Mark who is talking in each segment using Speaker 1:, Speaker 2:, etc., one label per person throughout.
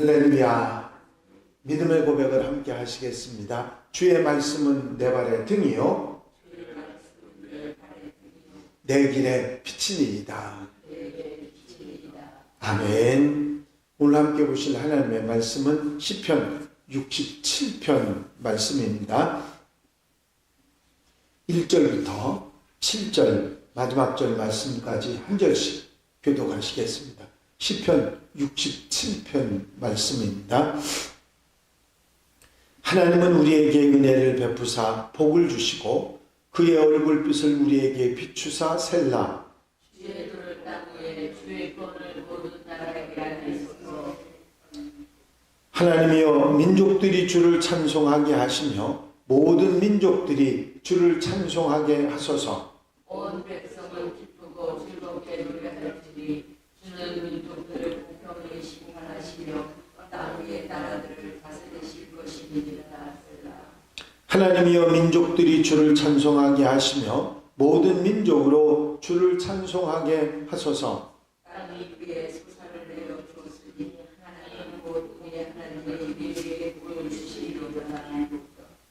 Speaker 1: 할렐루야. 믿음의 고백을 함께 하시겠습니다. 주의 말씀은 내 발의 등이요. 내 길의 빛이니이다. 아멘. 오늘 함께 보실 하나님의 말씀은 시편 67편 말씀입니다. 1절부터 7절 마지막 절 말씀까지 한 절씩 교독하시겠습니다. 시편 67편 말씀입니다. 하나님은 우리에게 은혜를 베푸사 복을 주시고 그의 얼굴빛을 우리에게 비추사 셀라 하나님이여 민족들이 주를 찬송하게 하시며 모든 민족들이 주를 찬송하게 하소서
Speaker 2: 온 백성은 기쁘고 즐겁게 노래할지니 주는 민족들을 공평히 심판하시며 땅 위의 나라들을 다스리실 것이니라 셀라
Speaker 1: 하나님이여 민족들이 주를 찬송하게 하시며 모든 민족으로 주를 찬송하게 하소서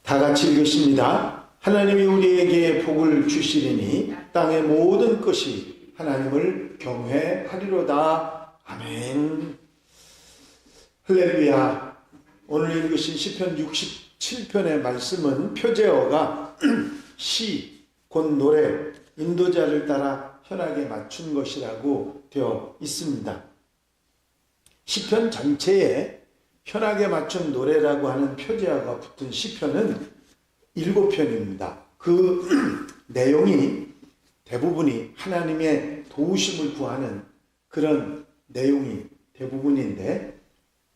Speaker 2: 다
Speaker 1: 같이 읽으십니다. 하나님이 우리에게 복을 주시리니 땅의 모든 것이 하나님을 경외하리로다. 아멘. 할렐루야. 오늘 읽으신 시편 67편의 말씀은 표제어가 시, 곧 노래, 인도자를 따라 현악에 맞춘 것이라고 되어 있습니다. 시편 전체에 현악에 맞춘 노래라고 하는 표제어가 붙은 시편은 일곱 편입니다. 그 내용이 대부분이 하나님의 도우심을 구하는 그런 내용이 대부분인데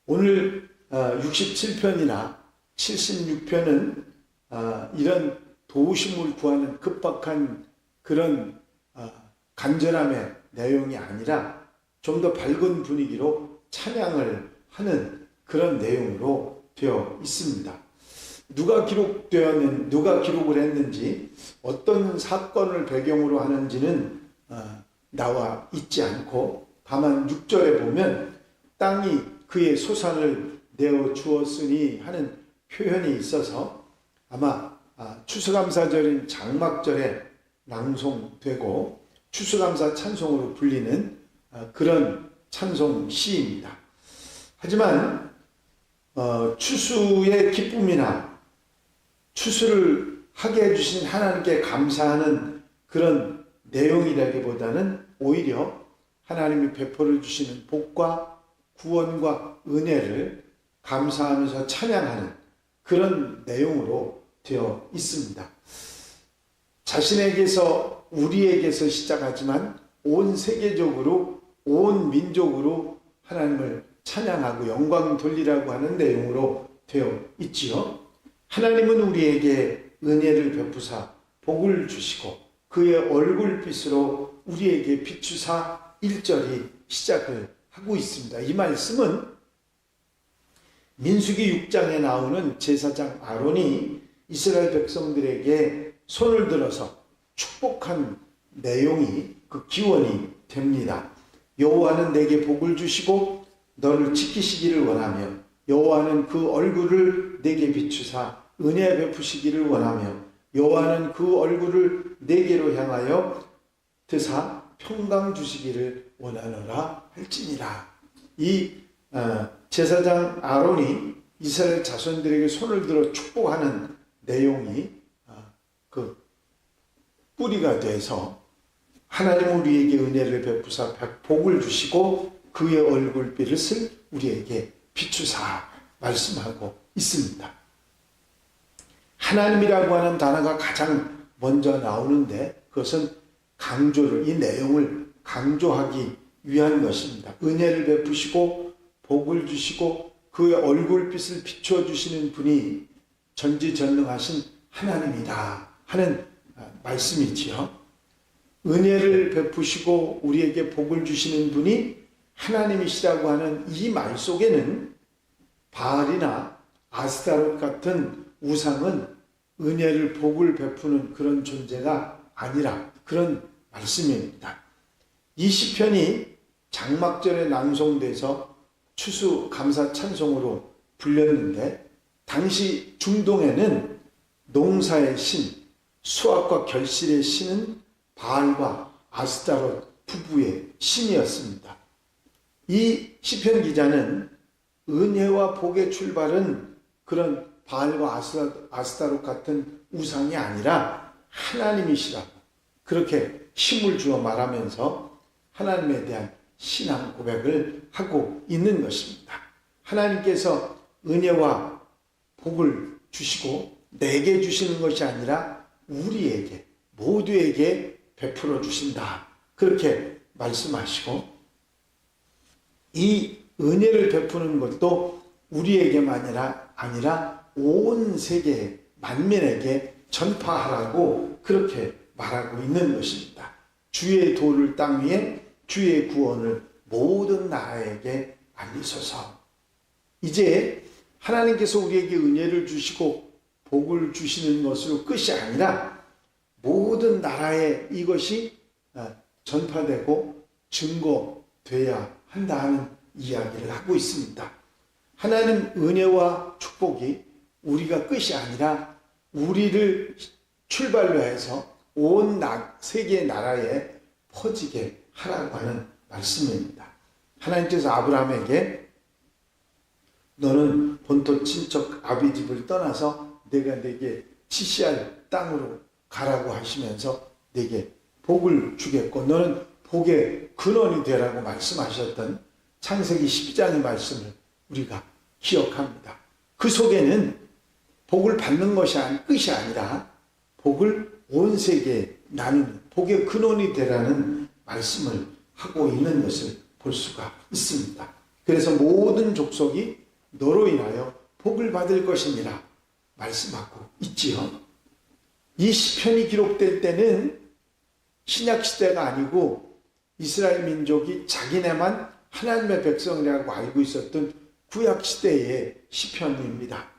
Speaker 1: 오늘 67편이나 76편은 아, 이런 도우심을 구하는 급박한 그런 아, 간절함의 내용이 아니라 좀 더 밝은 분위기로 찬양을 하는 그런 내용으로 되어 있습니다. 누가 기록되었는 누가 기록을 했는지 어떤 사건을 배경으로 하는지는 어, 나와 있지 않고 다만 6절에 보면 땅이 그의 소산을 내어 주었으니 하는 표현이 있어서 아마 아, 추수감사절인 장막절에 낭송되고 추수감사 찬송으로 불리는 아, 그런 찬송 시입니다. 하지만 어, 추수의 기쁨이나 추수를 하게 해주신 하나님께 감사하는 그런 내용이라기보다는 오히려 하나님이 베풀어 주시는 복과 구원과 은혜를 감사하면서 찬양하는 그런 내용으로 되어 있습니다. 자신에게서 우리에게서 시작하지만 온 세계적으로 온 민족으로 하나님을 찬양하고 영광 돌리라고 하는 내용으로 되어 있지요. 하나님은 우리에게 은혜를 베푸사 복을 주시고 그의 얼굴빛으로 우리에게 비추사 1절이 시작을 하고 있습니다. 이 말씀은 민수기 6장에 나오는 제사장 아론이 이스라엘 백성들에게 손을 들어서 축복한 내용이 그 기원이 됩니다. 여호와는 내게 복을 주시고 너를 지키시기를 원하며 여호와는 그 얼굴을 내게 비추사 은혜 베푸시기를 원하며 여호와는 그 얼굴을 내게로 향하여 드사 평강 주시기를 원하노라 할지니라. 이 어, 제사장 아론이 이스라엘 자손들에게 손을 들어 축복하는 내용이 어, 그 뿌리가 돼서 하나님 우리에게 은혜를 베푸사 복을 주시고 그의 얼굴빛을 우리에게 비추사 말씀하고 있습니다. 하나님이라고 하는 단어가 가장 먼저 나오는데 그것은 강조를 이 내용을 강조하기 위한 것입니다. 은혜를 베푸시고 복을 주시고 그의 얼굴빛을 비춰 주시는 분이 전지전능하신 하나님이다 하는 말씀이지요. 은혜를 베푸시고 우리에게 복을 주시는 분이 하나님이시라고 하는 이 말 속에는 바알이나 아스타롯 같은 우상은 은혜를 복을 베푸는 그런 존재가 아니라 그런 말씀입니다. 이 시편이 장막절에 낭송돼서 추수 감사 찬송으로 불렸는데 당시 중동에는 농사의 신, 수학과 결실의 신은 바알과 아스타롯 부부의 신이었습니다. 이 시편 기자는 은혜와 복의 출발은 그런 바알과 아스타, 아스타롯 같은 우상이 아니라 하나님이시라고 그렇게 힘을 주어 말하면서 하나님에 대한 신앙 고백을 하고 있는 것입니다. 하나님께서 은혜와 복을 주시고 내게 주시는 것이 아니라 우리에게 모두에게 베풀어 주신다. 그렇게 말씀하시고 이 은혜를 베푸는 것도 우리에게만이라 아니라 온 세계 만민에게 전파하라고 그렇게 말하고 있는 것입니다. 주의 도를 땅 위에 주의 구원을 모든 나라에게 알리소서. 이제 하나님께서 우리에게 은혜를 주시고 복을 주시는 것으로 끝이 아니라 모든 나라에 이것이 어, 전파되고 증거돼야 한다 하는 이야기를 하고 있습니다. 하나님 은혜와 축복이 우리가 끝이 아니라 우리를 출발로 해서 온 나- 세계 나라에 퍼지게 하라고 하는 말씀입니다. 하나님께서 아브라함에게 너는 본토 친척 아비 집을 떠나서 내가 내게 지시할 땅으로 가라고 하시면서 내게 복을 주겠고 너는 복의 근원이 되라고 말씀하셨던 창세기 12장의 말씀을 우리가 기억합니다. 그 속에는 복을 받는 것이 끝이 아니라 복을 온 세계에 나누는 복의 근원이 되라는 말씀을 하고 있는 것을 볼 수가 있습니다. 그래서 모든 족속이 너로 인하여 복을 받을 것이니라 말씀하고 있지요. 이 시편이 기록될 때는 신약 시대가 아니고 이스라엘 민족이 자기네만 하나님의 백성이라고 알고 있었던 구약 시대의 시편입니다.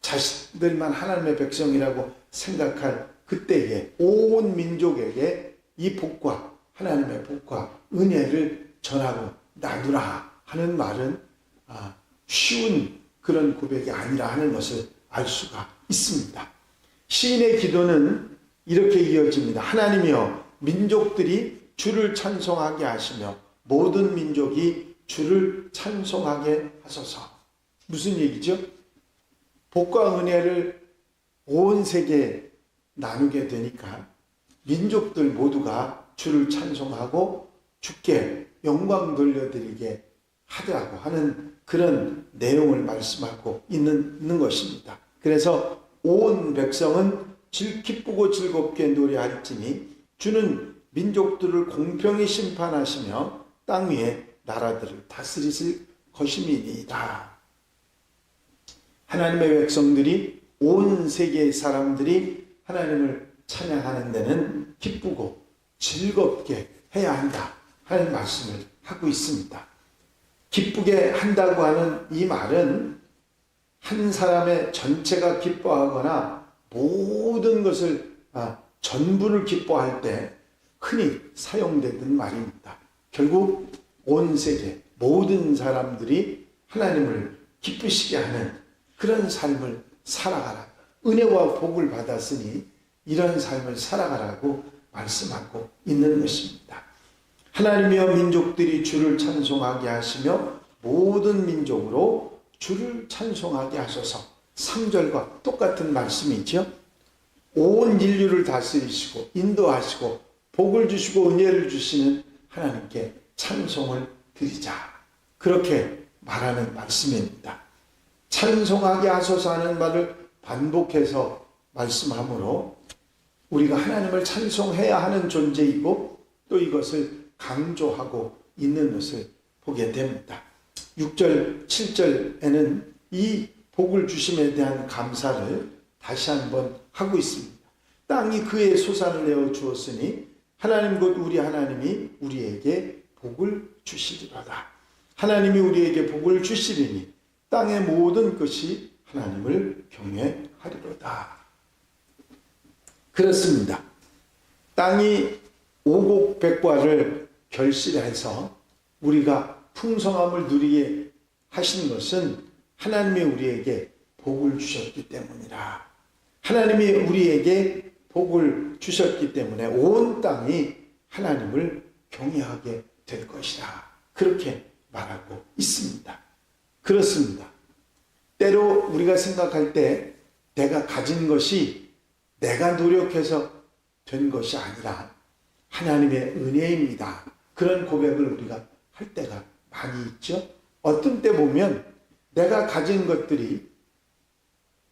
Speaker 1: 자신들만 하나님의 백성이라고 생각할 그때에 온 민족에게 이 복과 하나님의 복과 은혜를 전하고 나누라 하는 말은 아, 쉬운 그런 고백이 아니라 하는 것을 알 수가 있습니다. 시인의 기도는 이렇게 이어집니다. 하나님이여 민족들이 주를 찬송하게 하시며 모든 민족이 주를 찬송하게 하소서. 무슨 얘기죠? 복과 은혜를 온 세계에 나누게 되니까 민족들 모두가 주를 찬송하고 주께 영광 돌려드리게 하더라고 하는 그런 내용을 말씀하고 있는, 있는 것입니다. 그래서 온 백성은 즐 기쁘고 즐겁게 노래할지니 주는 민족들을 공평히 심판하시며 땅 위에 나라들을 다스리실 것임이니이다. 하나님의 백성들이 온 세계의 사람들이 하나님을 찬양하는 데는 기쁘고 즐겁게 해야 한다 하는 말씀을 하고 있습니다. 기쁘게 한다고 하는 이 말은 한 사람의 전체가 기뻐하거나 모든 것을 아, 전부를 기뻐할 때 흔히 사용되는 말입니다. 결국 온 세계 모든 사람들이 하나님을 기쁘시게 하는 그런 삶을 살아가라. 은혜와 복을 받았으니 이런 삶을 살아가라고 말씀하고 있는 것입니다. 하나님이여 민족들이 주를 찬송하게 하시며 모든 민족으로 주를 찬송하게 하소서. 3절과 똑같은 말씀이죠. 온 인류를 다스리시고 인도하시고 복을 주시고 은혜를 주시는 하나님께 찬송을 드리자. 그렇게 말하는 말씀입니다. 찬송하게 하소서 하는 말을 반복해서 말씀하므로 우리가 하나님을 찬송해야 하는 존재이고 또 이것을 강조하고 있는 것을 보게 됩니다. 6절, 7절에는 이 복을 주심에 대한 감사를 다시 한번 하고 있습니다. 땅이 그의 소산을 내어 주었으니 하나님 곧 우리 하나님이 우리에게 복을 주시리로다. 하나님이 우리에게 복을 주시리니 땅의 모든 것이 하나님을 경외하리로다. 그렇습니다. 땅이 오곡백과를 결실해서 우리가 풍성함을 누리게 하신 것은 하나님이 우리에게 복을 주셨기 때문이라. 하나님이 우리에게 복을 주셨기 때문에 온 땅이 하나님을 경외하게 될 것이다. 그렇게 말하고 있습니다. 그렇습니다. 때로 우리가 생각할 때 내가 가진 것이 내가 노력해서 된 것이 아니라 하나님의 은혜입니다. 그런 고백을 우리가 할 때가 많이 있죠. 어떤 때 보면 내가 가진 것들이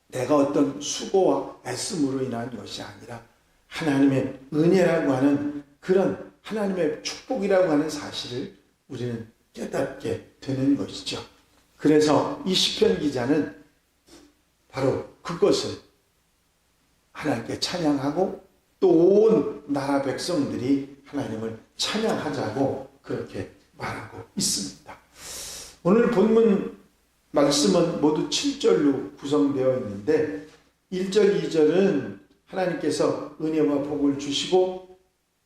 Speaker 1: 내가 어떤 수고와 애씀으로 인한 것이 아니라 하나님의 은혜라고 하는 그런 하나님의 축복이라고 하는 사실을 우리는 깨닫게 되는 것이죠. 그래서 이 시편 기자는 바로 그것을 하나님께 찬양하고 또 온 나라 백성들이 하나님을 찬양하자고 그렇게 말하고 있습니다. 오늘 본문 말씀은 모두 7절로 구성되어 있는데 1절, 2절은 하나님께서 은혜와 복을 주시고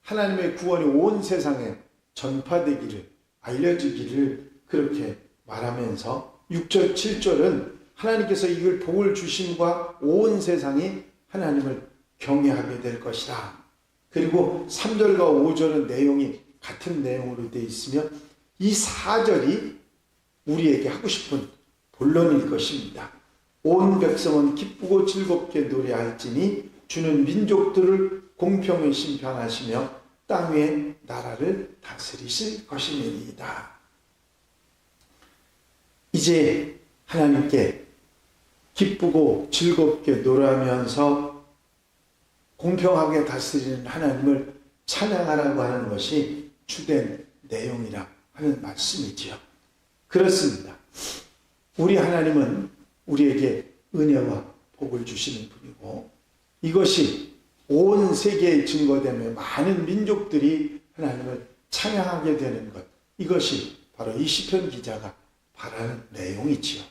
Speaker 1: 하나님의 구원이 온 세상에 전파되기를 알려지기를 그렇게 말하면서 6절, 7절은 하나님께서 이걸 복을 주심과 온 세상이 하나님을 경외하게 될 것이다. 그리고 3절과 5절은 내용이 같은 내용으로 되어 있으며 이 4절이 우리에게 하고 싶은 본론일 것입니다. 온 백성은 기쁘고 즐겁게 노래할지니 주는 민족들을 공평히 심판하시며 땅 위에 나라를 다스리실 것임이니이다. 이제 하나님께 기쁘고 즐겁게 노래하면서 공평하게 다스리는 하나님을 찬양하라고 하는 것이 주된 내용이라 하는 말씀이지요. 그렇습니다. 우리 하나님은 우리에게 은혜와 복을 주시는 분이고 이것이 온 세계에 증거되며 많은 민족들이 하나님을 찬양하게 되는 것 이것이 바로 이 시편 기자가 바라는 내용이지요.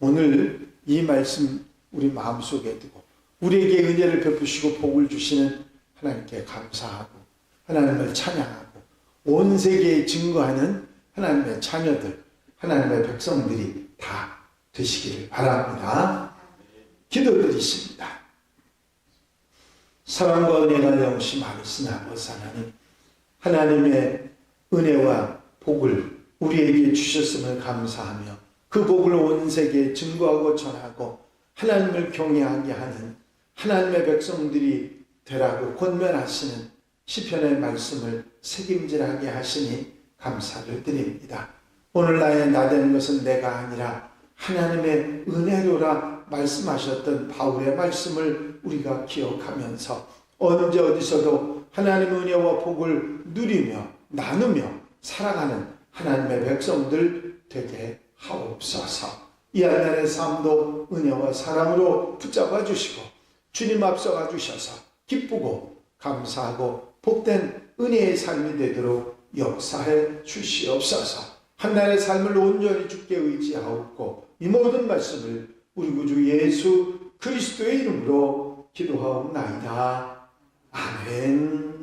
Speaker 1: 오늘 이 말씀 우리 마음속에 두고 우리에게 은혜를 베푸시고 복을 주시는 하나님께 감사하고 하나님을 찬양하고 온 세계에 증거하는 하나님의 자녀들, 하나님의 백성들이 다 되시기를 바랍니다. 기도드리십니다. 사랑과 은혜가 영시 많으신 아버지 하나님, 하나님의 은혜와 복을 우리에게 주셨음을 감사하며 그 복을 온 세계에 증거하고 전하고 하나님을 경외하게 하는 하나님의 백성들이 되라고 권면하시는 시편의 말씀을 책임질하게 하시니 감사를 드립니다. 오늘 나의 나 되는 것은 내가 아니라 하나님의 은혜로라 말씀하셨던 바울의 말씀을 우리가 기억하면서 언제 어디서도 하나님의 은혜와 복을 누리며 나누며 살아가는 하나님의 백성들 되게 하옵소서. 이 한날의 삶도 은혜와 사랑으로 붙잡아 주시고 주님 앞서가 주셔서 기쁘고 감사하고 복된 은혜의 삶이 되도록 역사해 주시옵소서. 한날의 삶을 온전히 주께 의지하옵고 이 모든 말씀을 우리 구주 예수 그리스도의 이름으로 기도하옵나이다. 아멘.